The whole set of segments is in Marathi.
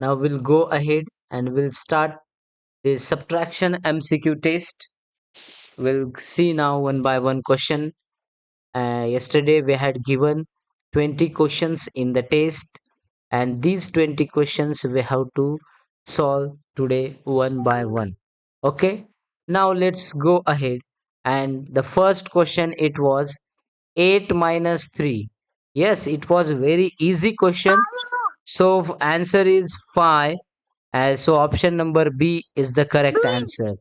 Now we'll go ahead and we'll start the subtraction MCQ test. We'll see now one by one question. Uh, yesterday we had given 20 questions in the test and these 20 questions we have to solve today one by one. Okay. Now let's go ahead and the first question it was 8 minus 3. Yes, it was a very easy question. So answer is 5 uh, so option number B is the correct B. answer.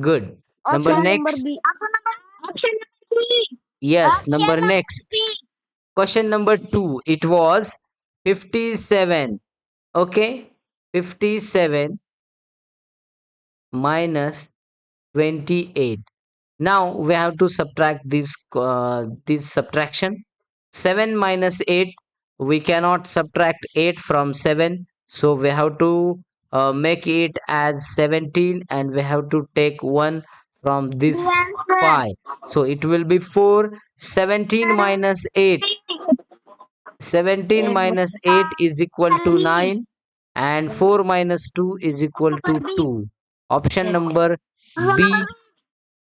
Good. Option Number number next. B. Option number B. Yes, Option number number next. B. Question number 2. It was 57. Okay. 57 minus 28. Now we have to subtract this uh, this subtraction. 7 minus 8 we cannot subtract 8 from 7 so we have to uh, make it as 17 and we have to take 1 from this 5 so it will be 4 17 minus 8 17 Eight. minus is equal to 9 and 4 minus 2 is equal to 2 option number b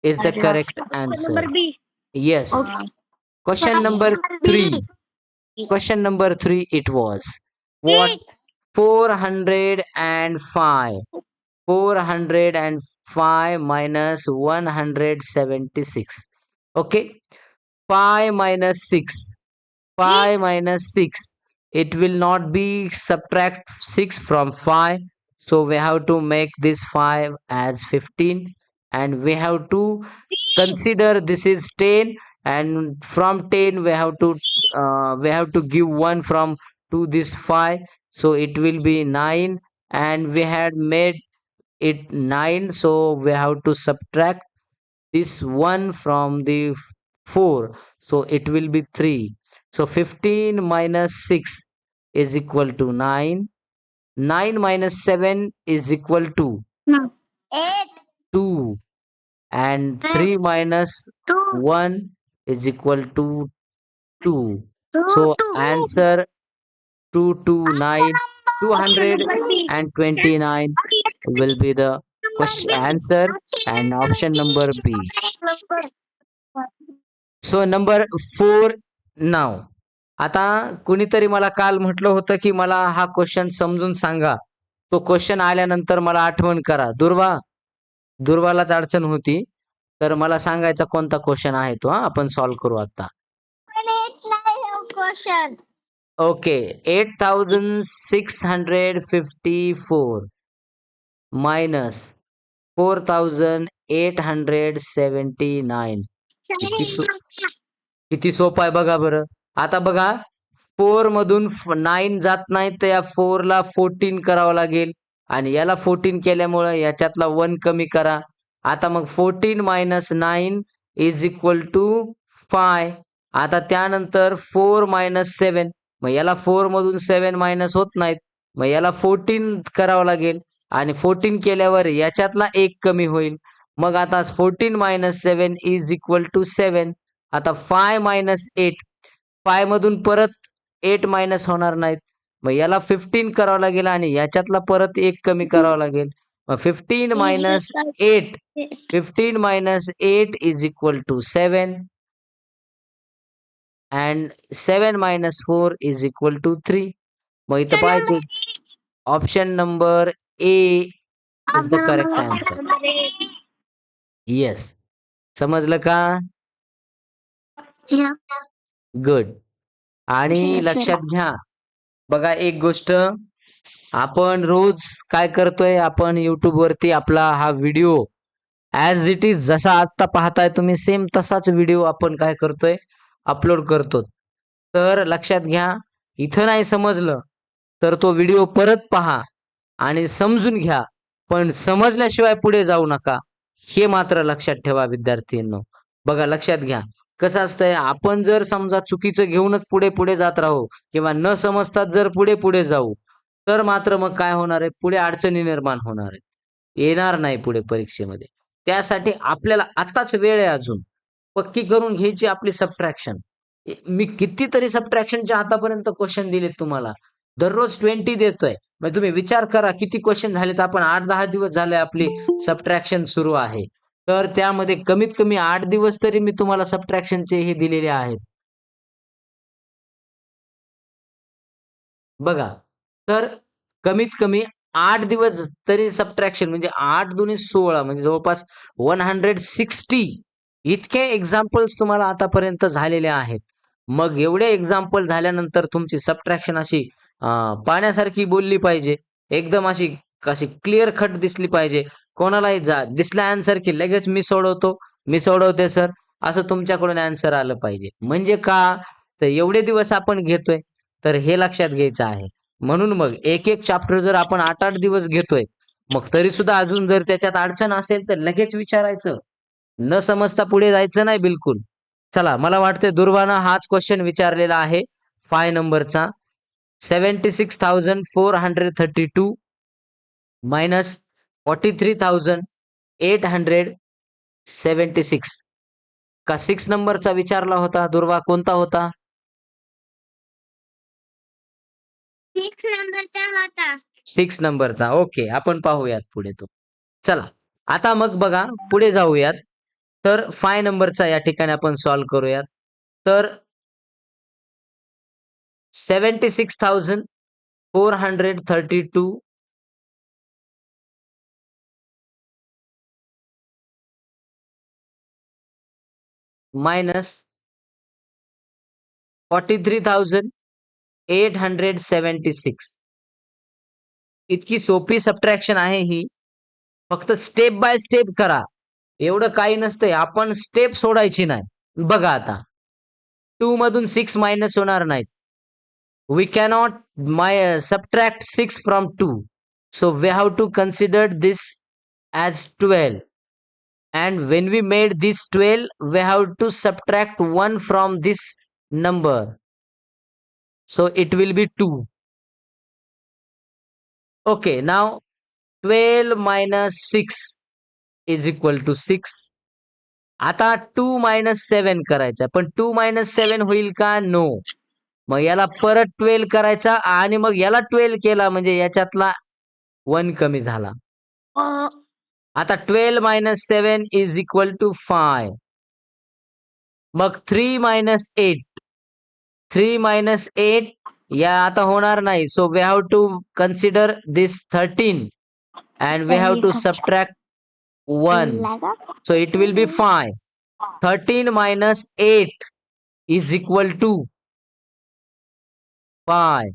is the correct answer. yes. Question number 3 question number 3 it was what 405 405 minus 176 okay. 5 minus 6 5 minus 6 it will not be subtract 6 from 5 so we have to make this 5 as 15 and we have to consider this is 10 and from 10 we have to uh, we have to give 1 from to this 5 so it will be 9 and we had made it 9 so we have to subtract this 1 from the 4 so it will be 3 so 15 minus 6 is equal to 9 9 minus 7 is equal to Eight. 2 and 3 minus Two. 1 is equal to 2 Two. so two. answer 229 229 will be the question answer and option number b. So number four नाव आता कुणीतरी मला काल म्हटलं होतं की मला हा क्वेश्चन समजून सांगा. तो क्वेश्चन आल्यानंतर मला आठवण करा. दुर्वा दुर्वालाच अडचण होती. तर मला सांगायचा कोणता क्वेश्चन आहे तो हा? आपण सॉल्व्ह करू आता. Question. Okay eight thousand six hundred fifty four minus four thousand eight hundred seventy nine किती सो किती सोपं आहे बघा बरं. आता बघा फोर मधून नाईन जात नाही तर या फोर ला फोर्टीन करावं लागेल. आणि याला फोर्टीन केल्यामुळं याच्यातला वन कमी करा. आता मग fourteen minus nine is equal to five आता त्यानंतर फोर मायनस सेवन मग याला फोर मधून सेवन मायनस होत नाहीत. मग याला फोर्टीन करावं लागेल. आणि फोर्टीन केल्यावर याच्यातला एक कमी होईल. मग आता fourteen minus seven is equal to seven आता फाय मायनस एट फाय मधून परत एट मायनस होणार नाहीत. मग याला फिफ्टीन करावं लागेल आणि याच्यातला परत एक कमी करावा लागेल. Fifteen minus eight fifteen minus eight is equal to seven and seven minus four is equal to three मग इथं पाहायचे option number A is the correct answer yes समजलं का? गुड आणि. लक्षात घ्या. बघा एक गोष्ट. आपण रोज काय करतोय? आपण युट्यूब वरती आपला हा व्हिडिओ ऍज इट इज जसा आता पाहताय तुम्ही सेम तसाच व्हिडिओ आपण काय करतोय? अपलोड करतो. तर लक्षात घ्या इथं नाही समजलं तर तो व्हिडिओ परत पहा आणि समजून घ्या. पण समजल्याशिवाय पुढे जाऊ नका. हे मात्र लक्षात ठेवा विद्यार्थ्यांनो बघा लक्षात घ्या. कसं असतंय? आपण जर समजा चुकीचं घेऊनच पुढे पुढे जात राहू किंवा न समजतात जर पुढे पुढे जाऊ तर मात्र मग काय होणार आहे? पुढे अडचणी निर्माण होणार आहेत. येणार नाही पुढे परीक्षेमध्ये. त्यासाठी आपल्याला आताच वेळ आहे अजून. पक्की करून घ्यायची आपली सबट्रॅक्शन मी कितीतरी सबट्रॅक्शनचे आतापर्यंत क्वेश्चन दिलेत तुम्हाला. दररोज ट्वेंटी देतोय. मग तुम्ही विचार करा किती क्वेश्चन झालेत? आपण आठ दहा दिवस झाले आपली सबट्रॅक्शन सुरू आहे. तर त्यामध्ये कमीत कमी आठ दिवस तरी मी तुम्हाला सबट्रॅक्शनचे हे दिलेले आहेत. बघा. तर कमीत कमी आठ दिवस तरी सबट्रॅक्शन म्हणजे आठ दोन्ही सोळा म्हणजे जवळपास वन हंड्रेड सिक्स्टी इतके एक्झाम्पल्स तुम्हाला आतापर्यंत झालेले आहेत. मग एवढे एक्झाम्पल झाल्यानंतर तुमची सबट्रॅक्शन अशी पाण्यासारखी बोलली पाहिजे. एकदम अशी अशी क्लिअर कट दिसली पाहिजे. कोणालाही जा दिसला आन्सर की लगेच मी सोडवतो मी सोडवते सर असं तुमच्याकडून आन्सर आलं पाहिजे. म्हणजे का? तर एवढे दिवस आपण घेतोय. तर हे लक्षात घ्यायचं आहे. म्हणून मग एक एक चॅप्टर जर आपण आठ आठ दिवस घेतोय मग तरी सुद्धा अजून जर त्याच्यात अडचण असेल तर लगेच विचारायचं. न समजता पुढे जायचं नाही बिलकुल. चला मला वाटतंय दुर्वानं हाच क्वेश्चन विचारलेला आहे. फाय नंबरचा seventy six thousand four hundred thirty two minus forty three thousand eight hundred seventy six का सिक्स नंबरचा विचारला होता दुर्वा? कोणता होता? सिक्स नंबरचा होता सिक्स नंबरचा ओके आपण पाहूयात पुढे तो. चला आता मग बघा पुढे जाऊयात. तर फाय नंबरचा या ठिकाणी आपण सॉल्व्ह करूयात. तर seventy six thousand four hundred thirty two minus forty three thousand eight hundred seventy six. इतकी सोपी सबट्रॅक्शन आहे ही. फक्त स्टेप बाय स्टेप करा. एवढं काही नसतंय. आपण स्टेप सोडायची नाही. बघा आता. टू मधून सिक्स मायनस होणार नाहीत. We cannot my subtract six from two so we have to consider this as twelve and when we made this twelve we have to subtract one from this number so it will be two Okay, now 12 minus 6 is equal to 6. आता 2 minus 7 करायचा. पण 2 minus 7 होईल का? नो मग याला परत 12 करायचा आणि मग याला 12 केला म्हणजे याच्यातला 1 कमी झाला. आता 12 minus 7 is equal to 5 मग 3 minus 8 3 minus 8 या आता होणार नाही. So we have to consider this thirteen and we have to subtract one so it will be five thirteen minus eight is equal to five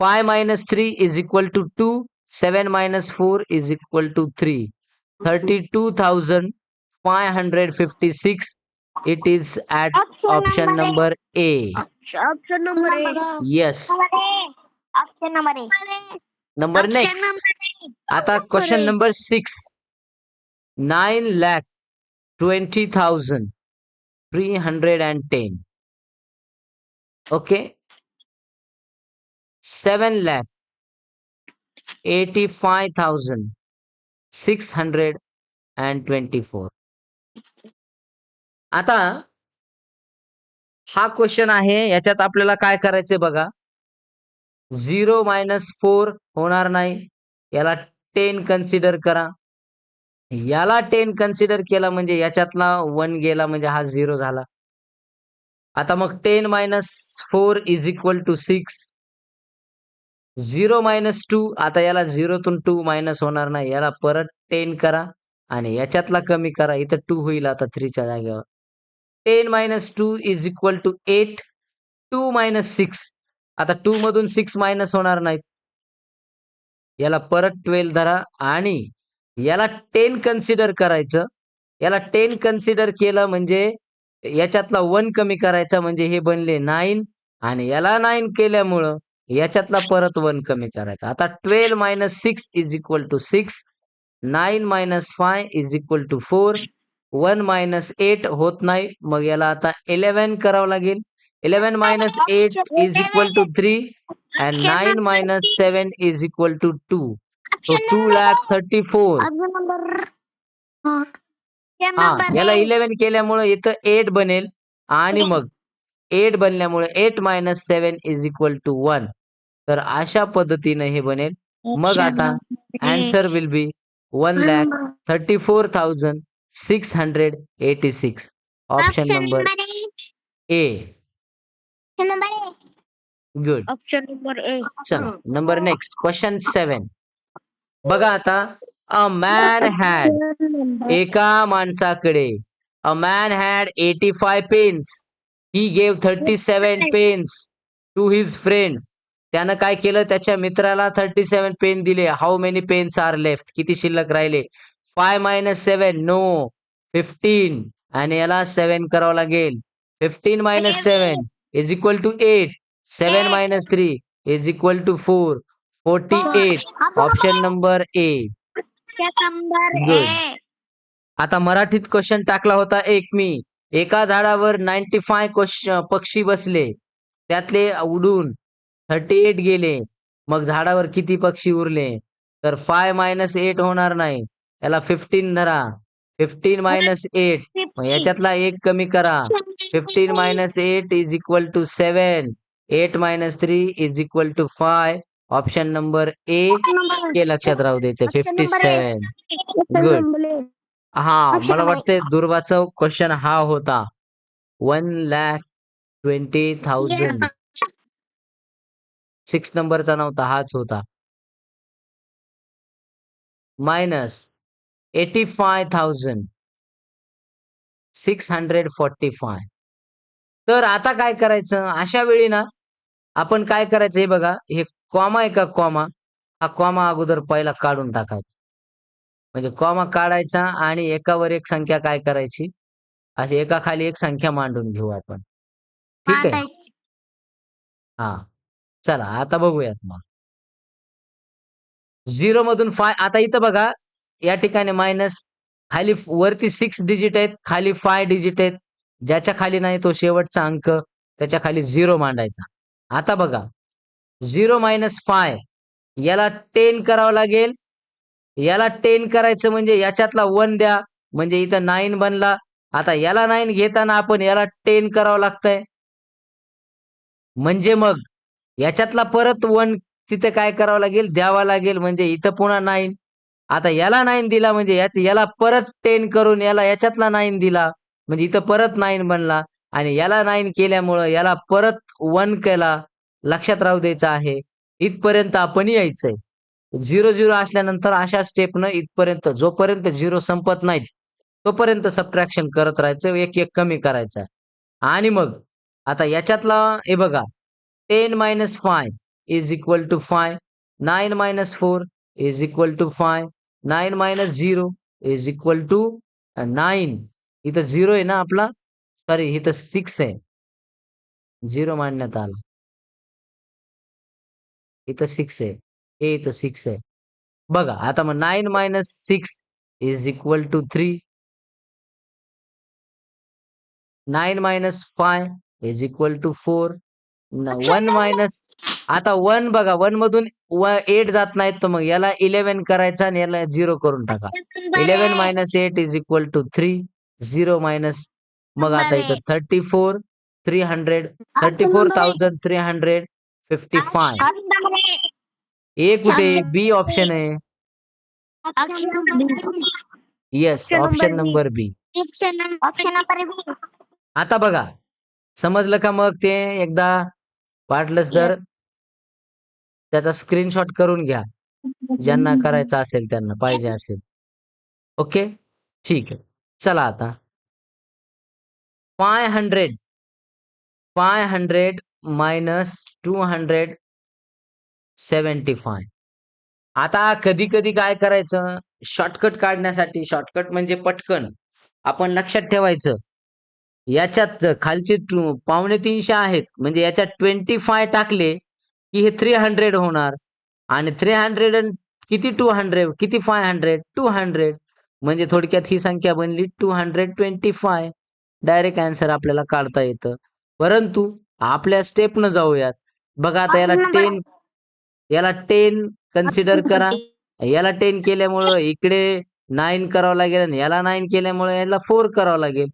five minus three is equal to two seven minus four is equal to three thirty two thousand five hundred fifty six It is at option, number, A. Option number A. Yes. Option number A. Number next. आता question number six. Nine lakh twenty thousand three hundred and ten. Okay. Seven lakh eighty five thousand six hundred and twenty four. आता हा क्वेश्चन आहे याच्यात आपल्याला काय करायचंय बघा. झिरो मायनस फोर होणार नाही. याला टेन कन्सिडर करा. याला टेन कन्सिडर केला म्हणजे याच्यातला वन गेला म्हणजे हा झिरो झाला. आता मग ten minus four is equal to six zero minus two आता याला झिरोतून टू मायनस होणार नाही. याला परत टेन करा आणि याच्यातला कमी करा. इथं टू होईल आता थ्रीच्या जागेवर. Ten minus two is equal to eight two minus six. आता टू मधून सिक्स मायनस होणार नाहीत. याला परत ट्वेल्व धरा आणि याला टेन कन्सिडर करायचं. याला टेन कन्सिडर केलं म्हणजे याच्यातला वन कमी करायचा म्हणजे हे बनले नाईन आणि याला नाईन केल्यामुळं याच्यातला परत वन कमी करायचा. आता twelve minus six is equal to six nine minus five is equal to four one minus eight होत नाही. मग याला आता इलेव्हन करावं लागेल. Eleven minus eight is equal to three and nine minus seven is equal to two. So two lakh thirty four. हा. याला इलेव्हन केल्यामुळे इथं एट बनेल. आणि मग eight बनल्यामुळे eight minus seven is equal to one. तर अशा पद्धतीने हे बनेल. मग आता answer will be one lakh thirty four thousand six hundred eighty six option number A. Number A good. Option number A चला नंबर नेक्स्ट क्वेश्चन सेवन बघा आता अ मॅन हॅड एका माणसाकडे a man had eighty five pens he gave thirty seven pens to his friend त्यानं काय केलं? त्याच्या मित्राला थर्टी सेवन पेन दिले. How many pens are left किती शिल्लक राहिले? Five minus seven no fifteen आणि याला सेवन करावं लागेल. Fifteen minus seven is equal to eight seven minus three is equal to four forty eight option number A आता मराठीत क्वेश्चन टाकला होता एक मी. एका झाडावर नाईन्टी फाय पक्षी बसले. त्यातले उडून थर्टी एट गेले. मग झाडावर किती पक्षी उरले? तर फाय मायनस एट होणार नाही. याला फिफ्टीन धरा. फिफ्टीन मायनस एट मग याच्यातला एक कमी करा. Fifteen minus eight is equal to seven eight minus three is equal to five option number A हे लक्षात राहू द्यायचं फिफ्टी सेवन Good. हा मला वाटतंय दुर्वाचा क्वेश्चन हा होता. One lakh twenty thousand six नंबरचा नव्हता हाच होता. Minus thousand. Six hundred forty five. तर आता काय करायचं? अशा वेळी ना आपण काय करायचं हे बघा हे कॉमा आहे का कॉमा हा कॉमा अगोदर पहिला काढून टाकायचा. म्हणजे कॉमा काढायचा आणि एकावर एक संख्या काय करायची? अशी एका खाली एक संख्या मांडून घेऊ आपण. ठीक आहे? हा. चला आता बघूयात मग. झिरो मधून फाय आता इथं बघा या ठिकाणी मायनस खाली वरती सिक्स डिजिट आहेत खाली फाय डिजिट आहेत. ज्याच्या खाली नाही तो शेवटचा अंक त्याच्याखाली झिरो मांडायचा. आता बघा झिरो मायनस फाय याला टेन करावं लागेल. याला टेन करायचं म्हणजे याच्यातला वन द्या म्हणजे इथं नाईन बनला. आता याला नाईन घेताना आपण याला टेन करावं लागतंय. म्हणजे मग याच्यातला परत वन तिथे काय करावं लागेल? द्यावा लागेल. म्हणजे इथं पुन्हा नाईन आता याला नाईन दिला म्हणजे याच याला परत टेन करून याला याच्यातला नाईन दिला. म्हणजे इथं परत नाईन बनला. आणि याला नाईन केल्यामुळं याला परत वन केला. लक्षात राहू द्यायचं आहे. इथपर्यंत आपण यायचंय. झिरो झिरो असल्यानंतर अशा स्टेपनं इथपर्यंत जोपर्यंत झिरो संपत नाहीत तोपर्यंत सबट्रॅक्शन करत राहायचं. एक एक कमी करायचा. आणि मग आता याच्यातला हे बघा. Ten minus five is equal to five nine minus four is equal to five nine minus zero is equal to nine इथं झिरो आहे ना आपला? सॉरी इथं सिक्स आहे. झिरो मांडण्यात आला. इथं सिक्स आहे. हे इथं सिक्स आहे. बघा आता मग nine minus six is equal to three. Nine minus five is equal to four. One minus आता वन बघा वन मधून एट जात नाहीत तर मग याला इलेव्हन करायचा आणि याला झिरो करून टाका. Eleven minus eight is equal to three zero minus मग आता इथं thirty four three hundred thirty four thousand three hundred fifty five A कुठे? बी ऑप्शन आहे. येस ऑप्शन नंबर बी आता बघा समजलं का मग ते? एकदा वाटलंच तर. त्याचा स्क्रीनशॉट करून घ्या. ज्यांना करायचं असेल त्यांना पाहिजे असेल. ओके? ठीक आहे. चला आता. Five hundred. Five hundred minus two hundred seventy five. आता कधी कधी काय करायचं? शॉर्टकट काढण्यासाठी शॉर्टकट म्हणजे पटकन. आपण लक्षात ठेवायचं. याच्यात खालचे पावणे तीनशे आहेत. म्हणजे याच्यात ट्वेंटी फाय टाकले की हे थ्री हंड्रेड होणार. आणि थ्री हंड्रेड किती टू हंड्रेड किती फाय हंड्रेड टू हंड्रेड म्हणजे थोडक्यात ही संख्या बनली two hundred twenty five direct answer आपल्याला काढता येतं. परंतु आपल्या स्टेपनं जाऊयात. बघा आता याला टेन याला टेन कन्सिडर करा. याला टेन केल्यामुळं इकडे नाईन करावं लागेल आणि याला नाईन केल्यामुळे याला फोर करावं लागेल.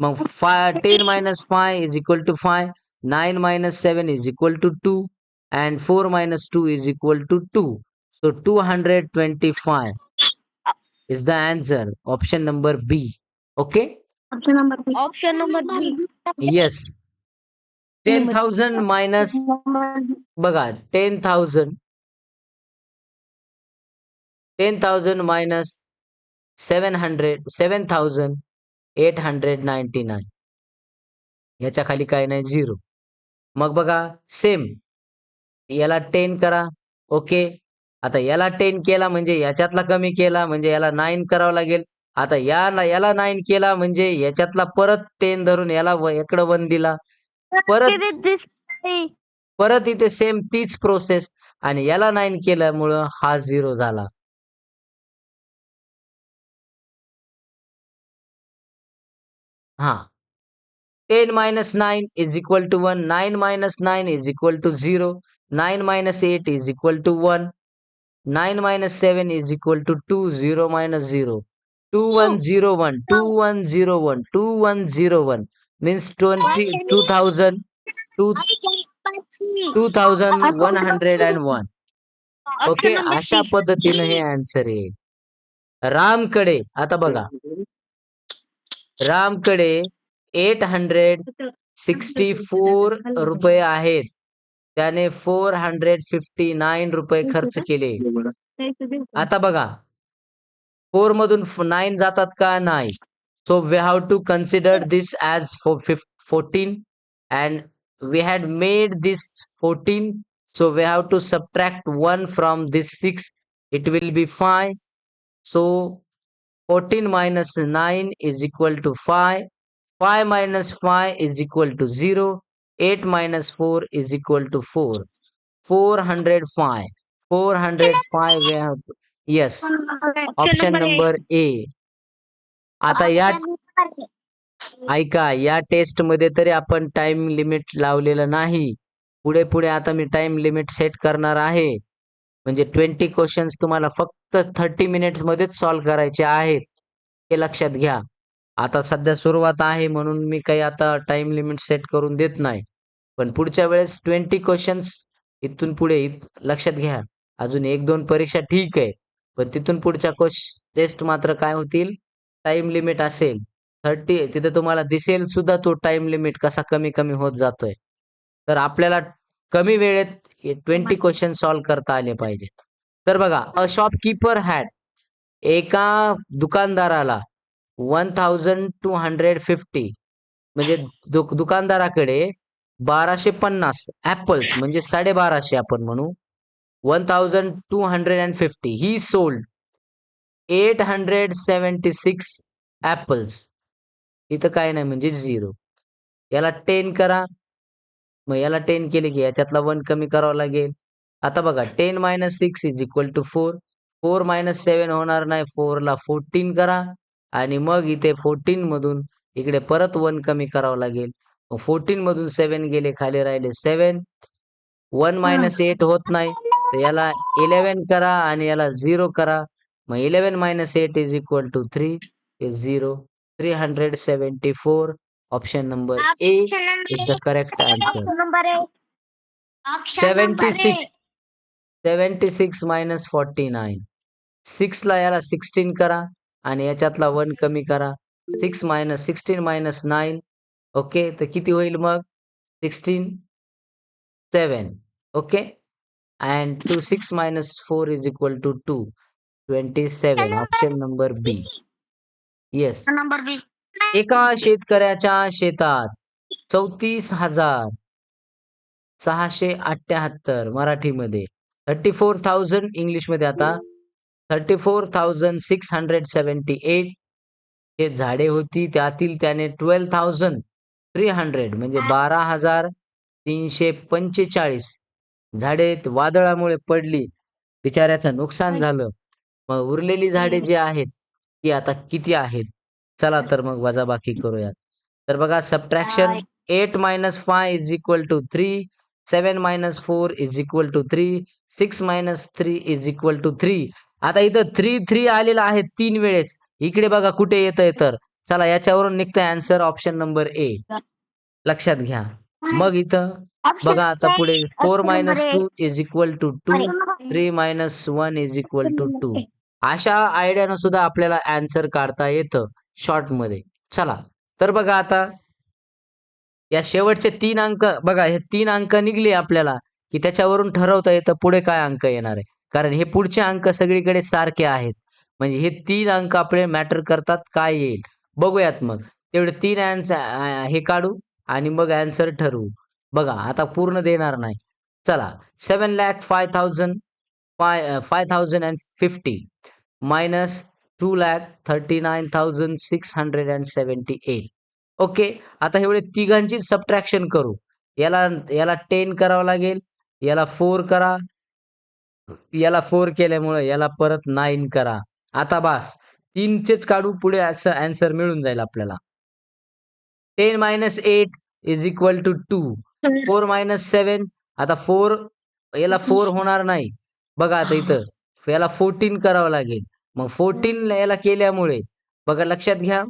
मग five ten minus five is equal to five nine minus seven is equal to two and 4 minus 2 is equal to 2 so 225 is the answer option number b okay option number B option number B yes 10000 minus बघा 10000 10000 minus 700 7899 याच्या खाली काय नाही झिरो मग बघा सेम याला टेन करा. ओके आता याला टेन केला म्हणजे याच्यातला कमी केला म्हणजे याला नाईन करावं लागेल. आता याला याला नाईन केला म्हणजे याच्यातला परत टेन धरून याला इकडं वन दिला. परत परत इथे सेम तीच प्रोसेस आणि याला नाईन केल्यामुळं हा झिरो झाला. हा. Ten minus nine is equal to one nine minus nine is equal to zero nine minus eight is equal to one. Nine minus seven is equal to two zero minus zero. Two one zero one two one zero one two one zero one. Means twenty two thousand two two thousand one hundred and one okay अशा पद्धतीने हे आन्सर येईल रामकडे आता बघा. रामकडे एट हंड्रेड सिक्स्टी फोर रुपये आहेत. त्याने फोर हंड्रेड फिफ्टी नाईन रुपये खर्च केले. आता बघा फोर मधून नाईन जातात का? नाही. So we have to consider this as fourteen and we had made this fourteen so we have to subtract one from this six it will be five so fourteen minus nine is equal to five five minus five is equal to zero eight minus four is equal to four. Four hundred five. Four hundred five we have yes option number A आता या ऐका या टेस्टमध्ये तरी आपण टाइम लिमिट लावलेलं नाही. पुढे पुढे आता मी टाइम लिमिट सेट करणार आहे. म्हणजे ट्वेंटी क्वेश्चन्स तुम्हाला फक्त थर्टी मिनिट्स मध्येच सॉल्व्ह करायचे आहेत. हे लक्षात घ्या. आता सध्या सुरुवात आहे म्हणून मी काही आता टाइम लिमिट सेट करून देत नाही. पण पुढच्या वेळेस ट्वेंटी क्वेश्चन्स इथून पुढे लक्षात घ्या. अजून एक दोन परीक्षा ठीक आहे. पण तिथून पुढच्या टेस्ट मात्र काय होतील? टाइम लिमिट असेल. थर्टी तिथे तुम्हाला दिसेल सुद्धा तो टाइम लिमिट कसा कमी कमी होत जातोय. तर आपल्याला कमी वेळेत ट्वेंटी क्वेश्चन सॉल्व्ह करता आले पाहिजेत. तर बघा अ शॉपकीपर हॅड एका दुकानदाराला one thousand two hundred fifty म्हणजे दुकानदाराकडे बाराशे पन्नास ऍपल्स म्हणजे साडेबाराशे आपण म्हणू. One thousand two hundred and fifty he sold eight hundred seventy six apples इथं काय नाही म्हणजे झिरो याला टेन करा. मग याला टेन केले की याच्यातला वन कमी करावा लागेल. आता बघा ten minus six is equal to four four minus seven होणार नाही फोरला फोर्टीन करा. आणि मग इथे फोर्टीन मधून इकडे परत वन कमी करावं लागेल. फोर्टीन मधून सेवन गेले खाली राहिले सेवन वन मायनस एट होत नाही तर याला इलेवन करा आणि याला झिरो करा. मग eleven minus eight is equal to three is zero. Three hundred seventy four option number A is the correct answer. Seventy six seventy six minus forty nine. सिक्सला याला सिक्स्टीन करा आणि याच्यातला वन कमी करा. Six minus sixteen minus nine okay तर किती होईल मग? Sixteen seven okay? And two six minus four is equal to two twenty seven option number B. Yes. Number B. एका शेतकऱ्याच्या शेतात चौतीस हजार सहाशे अठ्याहत्तर मराठीमध्ये थर्टी फोर थाउजंड इंग्लिशमध्ये आता thirty four thousand six hundred seventy eight हे झाडे होती त्यातील त्याने ट्वेल्व थाउजंड थ्री हंड्रेड म्हणजे बारा हजार तीनशे पंचेचाळीस. झाडे वादळामुळे पडली. बिचाऱ्याचं नुकसान झालं. मग उरलेली झाडे जी आहेत ती आता किती आहेत? चला तर मग वजाबाकी करूयात. तर बघा subtraction eight minus five is equal to three seven minus four is equal to three six minus three is equal to three आता इथं थ्री थ्री आलेलं आहे तीन वेळेस. इकडे बघा कुठे येतंय तर. चला याच्यावरून निघतंय आन्सर ऑप्शन नंबर ए लक्षात घ्या. मग इथं बघा आता पुढे four minus two is equal to two three minus one is equal to two अशा आयडियानं सुद्धा आपल्याला अँसर काढता येतं शॉर्टमध्ये. चला तर बघा आता या शेवटचे तीन अंक बघा हे तीन अंक निघले आपल्याला की त्याच्यावरून ठरवता येतं पुढे काय अंक येणार आहे. कारण हे पुढचे अंक सगळीकडे सारखे आहेत. म्हणजे हे तीन अंक आपले मॅटर करतात काय येईल. बघूयात मग. तेवढे तीन अँसर हे काढू आणि मग अँसर ठरवू. बघा आता पूर्ण देणार नाही. चला seven lakh five thousand five five thousand and fifty minus two lakh thirty nine thousand six hundred and seventy eight okay आता एवढे तिघांची सबट्रॅक्शन करू. याला याला टेन करावं लागेल याला फोर करा. याला फोर केल्यामुळे याला परत नाईन करा. आता बास. तीनचेच काढू पुढे असं अँसर मिळून जाईल आपल्याला. Ten minus eight is equal to two four minus seven आता फोर याला फोर होणार नाही. बघा आता इथं. याला फोर्टीन करावं लागेल. मग फोर्टीन याला केल्यामुळे बघा लक्षात घ्या.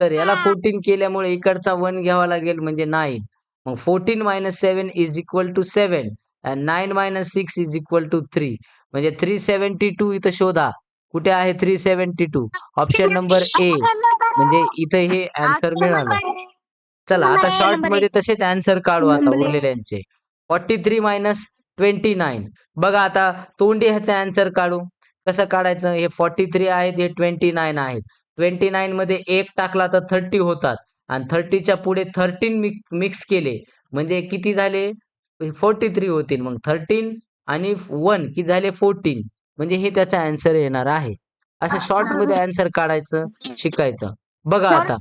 तर याला फोर्टीन केल्यामुळे इकडचा वन घ्यावा लागेल म्हणजे नाईन मग fourteen minus seven is equal to seven and nine minus six is equal to three म्हणजे थ्री सेव्हन्टी टू इथं शोधा. कुठे आहे three seventy two option number A म्हणजे इथं हे अँसर मिळालं. चला आता शॉर्टमध्ये तसेच अँसर काढू आता उरलेल्यांचे forty three minus twenty nine बघा आता तोंडी ह्याचा अँसर काढू. कसं काढायचं? हे फॉर्टी थ्री आहेत हे ट्वेंटी नाईन आहेत. ट्वेंटी नाईन मध्ये एक टाकला तर थर्टी होतात. आणि थर्टीच्या पुढे थर्टीन मिक्स केले. म्हणजे किती झाले? फोर्टी थ्री होतील. मग थर्टीन आणि वन किती झाले फोर्टीन म्हणजे हे त्याचा अँसर येणार आहे. असं शॉर्टमध्ये अँसर काढायचं शिकायचं. बघा आता.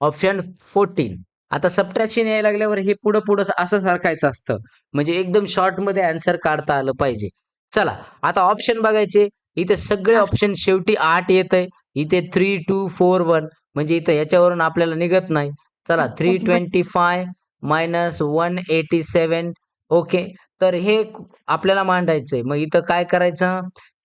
ऑप्शन फोर्टीन आता सबट्रॅक्शन यायला लागल्यावर हे पुढं पुढं असं सारखायचं असतं. म्हणजे एकदम शॉर्टमध्ये अँसर काढता आलं पाहिजे. चला आता ऑप्शन बघायचे. इथे सगळे ऑप्शन शेवटी आठ येत आहे इथे थ्री टू फोर वन म्हणजे इथं याच्यावरून आपल्याला निघत नाही. चला three twenty five minus one eighty seven okay तर हे आपल्याला मांडायचंय. मग इथं काय करायचं?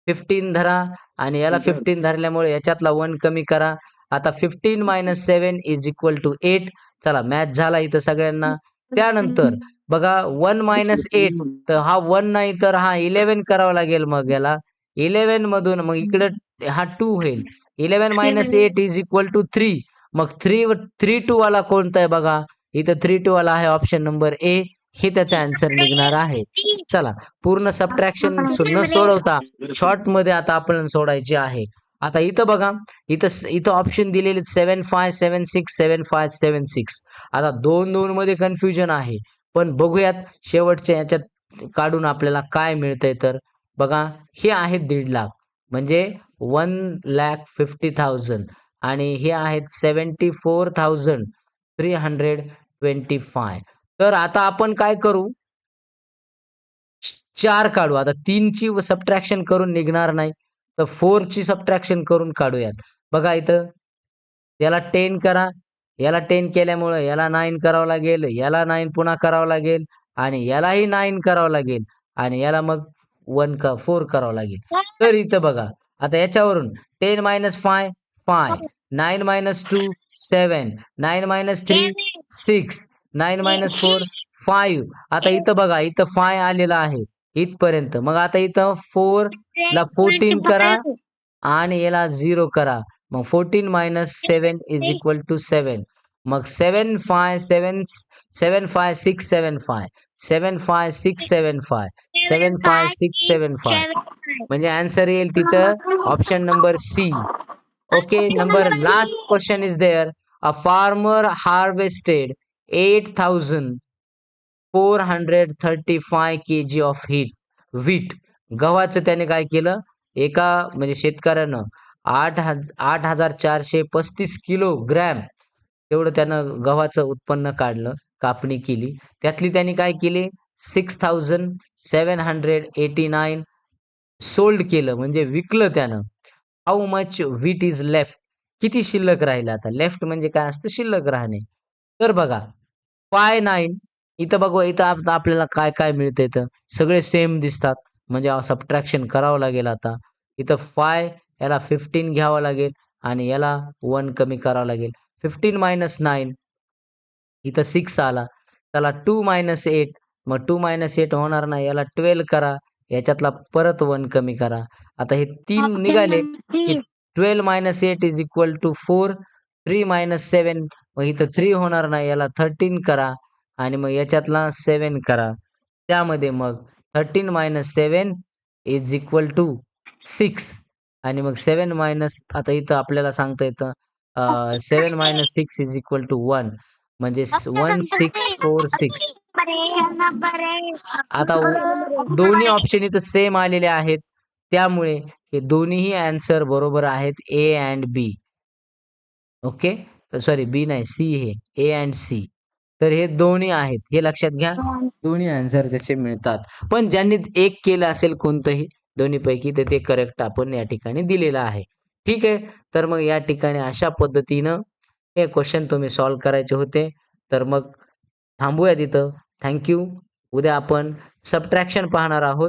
फिफ्टीन धरा आणि याला फिफ्टीन धरल्यामुळे याच्यातला वन कमी करा. आता fifteen minus seven is equal to eight चला मॅच झाला इथं सगळ्यांना. त्यानंतर बघा वन मायनस एट तर हा वन नाही तर हा इलेव्हन करावा लागेल मग याला. इलेव्हन मधून मग इकडे हा टू होईल. Eleven minus eight is equal to three मग थ्री थ्री टू वाला कोणता आहे बघा? इथं थ्री टू वाला आहे ऑप्शन नंबर ए हे त्याचा आन्सर निघणार आहे. चला पूर्ण सबट्रॅक्शन न सोडवता. शॉर्टमध्ये आता आपण सोडायची आहे. आता इथं बघा इथं इथं ऑप्शन दिलेले seven five seven six seven five seven six आता दोन दोन मध्ये कन्फ्युजन आहे. पण बघूयात शेवटच्या याच्यात काढून आपल्याला काय मिळतंय तर. बघा हे आहेत दीड लाख. म्हणजे वन लॅक फिफ्टी थाउजंड आणि हे आहेत seventy four thousand three hundred twenty five तर आता आपण काय करू? चार काढू. आता तीनची सबट्रॅक्शन करून निघणार नाही. तर फोरची सबट्रॅक्शन करून काढूयात. बघा इथं. याला टेन करा. याला टेन केल्यामुळं याला नाईन करावं लागेल. याला नाईन पुन्हा करावं लागेल. आणि यालाही नाईन करावं लागेल. आणि याला मग वन का फोर करावं लागेल. तर इथं बघा. आता याच्यावरून ten minus five five nine minus two seven nine minus three six nine minus four five. आता इथं बघा इथं फाय आलेला आहे इथपर्यंत. मग आता इथं फोर ला फोर्टीन करा आणि याला झिरो करा. मग fourteen minus seven is equal to seven मग seven five seven seven five six seven five. Seven five six seven five. Seven five six seven five. म्हणजे आन्सर येईल तिथं option number C. Okay number last question is there. A farmer harvested eight thousand four hundred thirty five K G of heat wheat गव्हाचं त्याने काय केलं? एका म्हणजे शेतकऱ्यानं आठ हज आठ हजार चारशे पस्तीस किलो ग्रॅम तेवढं त्यानं गव्हाचं उत्पन्न काढलं कापणी केली. त्यातली त्यांनी काय केली? Six thousand seven hundred eighty nine sold केलं म्हणजे विकलं त्यानं. How much wheat is left किती शिल्लक राहिलं आता? लेफ्ट म्हणजे काय असतं? शिल्लक राहणे. तर बघा फाय नाईन इथं बघू इथं आप- आपल्याला काय काय मिळतं इथं? सगळे सेम दिसतात. म्हणजे सबट्रॅक्शन करावं लागेल आता. इथं फाय याला फिफ्टीन घ्यावं लागेल आणि याला वन कमी करावं लागेल. फिफ्टीन मायनस नाईन इथं सिक्स आला. चला टू मायनस एट मग टू मायनस एट होणार नाही. याला ट्वेल्व करा. याच्यातला परत वन कमी करा. आता हे तीन निघाले. Twelve minus eight is equal to four three minus seven मग इथं थ्री होणार नाही याला थर्टीन करा आणि मग याच्यातला सेवन करा. त्यामध्ये मग thirteen minus seven is equal to six आणि मग सेवन मायनस आता इथं आपल्याला सांगता येतं seven minus six is equal to one म्हणजे वन सिक्स फोर सिक्स आता दोन्ही ऑप्शन इथं सेम आलेले आहेत. त्यामुळे हे दोन्हीही आन्सर बरोबर आहेत A and B okay sorry B नाही सी हे ए अँड सी तर हे दोन्ही आहेत. हे लक्षात घ्या. दोन्ही आन्सर त्याचे मिळतात. पण ज्यांनी एक केलं असेल कोणतंही दोन्ही पैकी तर ते करेक्ट आपण या ठिकाणी दिलेलं आहे. ठीक आहे? तर मग या ठिकाणी अशा पद्धतीनं हे क्वेश्चन तुम्ही सॉल्व्ह करायचे होते. तर मग थांबूया तिथं. थँक्यू उद्या आपण सबट्रॅक्शन पाहणार आहोत.